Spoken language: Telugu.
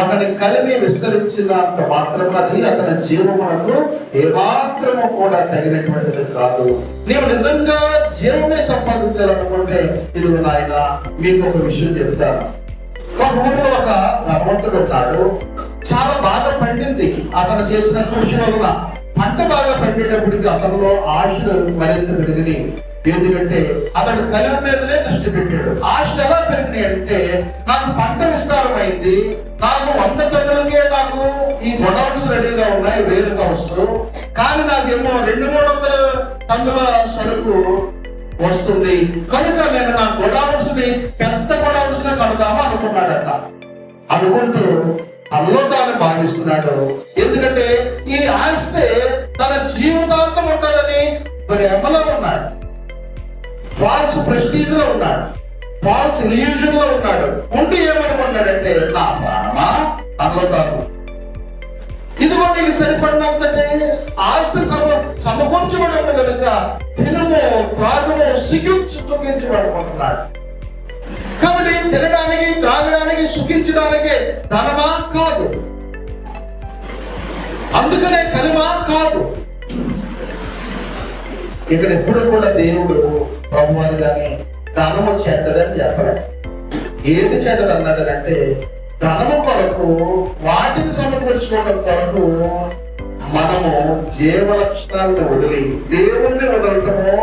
ఒకని కలిమి విస్తరించినంత మాత్రం అది అతని జీవమునకు ఏమాత్రము కూడా తగినటువంటిది కాదు. నీవు నిజంగా జీవమే సంపాదించాలనుకుంటే ఇది నాయన మీకు ఒక విషయం చెప్తాను. ఒక ఊరిలో ఒక ధనవంతుడు ఉన్నాడు. చాలా బాగా పండింది అతను చేసిన కృషి వలన. పంట బాగా పండేటప్పటికి అతనిలో ఆశలు మరింత పెరిగినాయి. ఎందుకంటే అతడు కలం మీదనే దృష్టి పెట్టాడు. ఆశలు ఎలా పెరిగినాయి అంటే నాకు పంట విస్తారమైంది నాకు వంద గంటలకే నాకు ఈ గొడవన్స్ రెడీగా ఉన్నాయి వేరు కావచ్చు కానీ నాకేమో రెండు మూడు వందల టన్నుల సరుకు వస్తుంది. కనుక నేను నా గొడవన్స్ని పెద్ద గొడవన్స్గా కడదాము అనుకున్నాడట. అనుకుంటూ తనలో తాను భావిస్తున్నాడు. ఎందుకంటే ఈ ఆస్తే తన జీవితాంతం ఉంటుందని మరి ఎమ్మలో ఉన్నాడు. ఫాల్స్ ప్రెస్టీజ్లో ఉన్నాడు. ఫాల్స్ రిలీజన్లో ఉన్నాడు. ఉండి ఏమనుకున్నాడంటే నా ప్రాణమా? తనలో తాను ఇదిగో నీకు సరిపడినంత ఆస్తి సమ సమకూర్చబడి ఉంది కనుక తినము త్రాగము సిగించి సుఖించబడుకుంటున్నాడు. కాబట్టి తినడానికి త్రాగడానికి సుఖించడానికి ధనమా? కాదు. అందుకనే కలిమా కాదు. ఇక్కడ ఎప్పుడు కూడా దేవుడు ప్రభువారు కానీ ధనము చెడ్డదని చెప్పలేదు ఏది చెడ్డది అన్నాడనంటే ధనము కొరకు వాటిని సమకూర్చుకోవడం కొరకు మనము జీవ లక్షణాలను వదిలి దేవుణ్ణి వదలటము